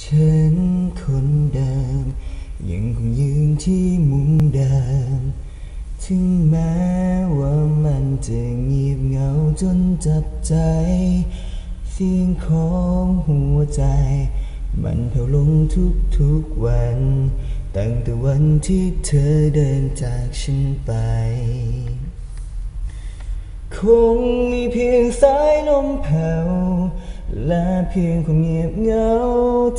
ฉันคนเดิมยังคงยืนที่มุมเดิม ถึงแม้ว่ามันจะเงียบเหงาจนจับใจ เสียงของหัวใจ มันแผ่วลงทุกๆวัน ตั้งแต่วันที่เธอเดินจากฉันไป คงมีเพียงสายลมแผ่ว และเพียงความเงียบเหงา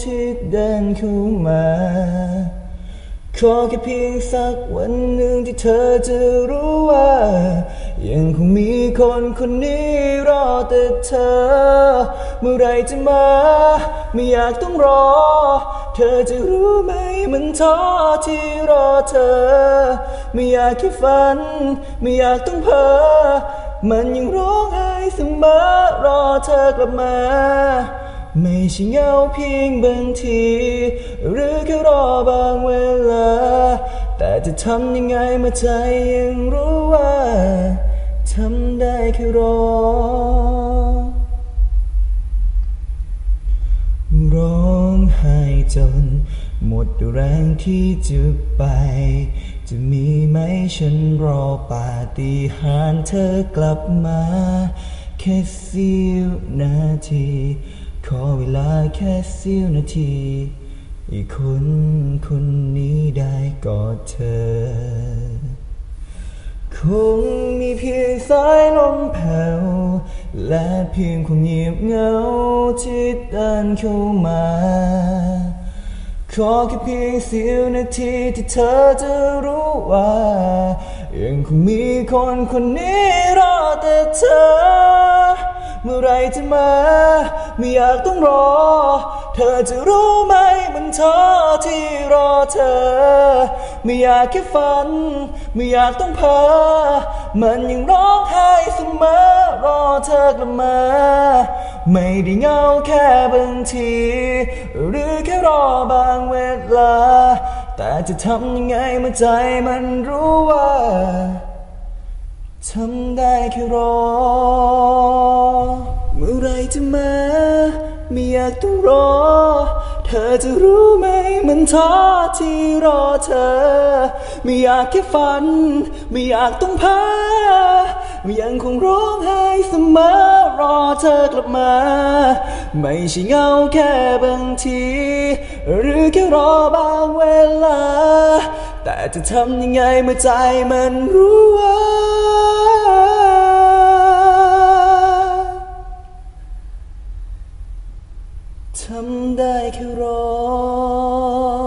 ที่เดินเข้ามา ขอแค่เพียงสักวันหนึ่งที่เธอจะรู้ว่า ยังคงมีคนคนนี้รอแต่เธอ เมื่อไรจะมา ไม่อยากต้องรอ เธอจะรู้ไหมมันท้อที่รอเธอ ไม่อยากแค่ฝัน ไม่อยากต้องเพ้อมันยังร้องไห้ เสมอรอเธอกลับมา ไม่ใช่เงาเพียงบางที หรือแค่รอบางเวลา แต่จะทำยังไงเมื่อใจยังรู้ว่าทำได้แค่รอ องไห้จน หมดแรงที่จะไป จะมีไหมฉันรอปาฏิหาริย์เธอกลับมา แค่เสี้ยวนาที ขอเวลาแค่เสี้ยวนาทีอีกคนคนนี้ได้กอดเธอ คงมีเพียงสายลมแผ่ และเพียงความเงียบเหงาที่เดินเข้ามา ขอแค่เพียงเสี้ยวนาทีที่เธอจะรู้ว่า ยังคงมีคนคนนี้รอแต่เธอ เมื่อไรจะมา ไม่อยากต้องรอ เธอจะรู้ไหมมันท้อที่รอเธอ ไม่อยากแค่ฝัน ไม่อยากต้องเพ้อมันยังร้องไห้เสมอ รอเธอกลับมา ไม่ได้เงาแค่บางที หรือแค่รอบางเวลา แต่จะทำยังไงเมื่อใจมันรู้ว่าทำได้แค่รอ เมื่อไรจะมา ไม่อยากต้องรอ เธอจะรู้ไหม หมันท้อที่รอเธอ ไม่อยากแค่ฝัน ไม่อยากต้องพายังคงร้องไห้เสมอรอเธอกลับมา ไม่ใช่เงาแค่บางที หรือแค่รอบางเวลา แต่จะทำยังไงเมื่อใจมันรู้ว่า ทำได้แค่รอ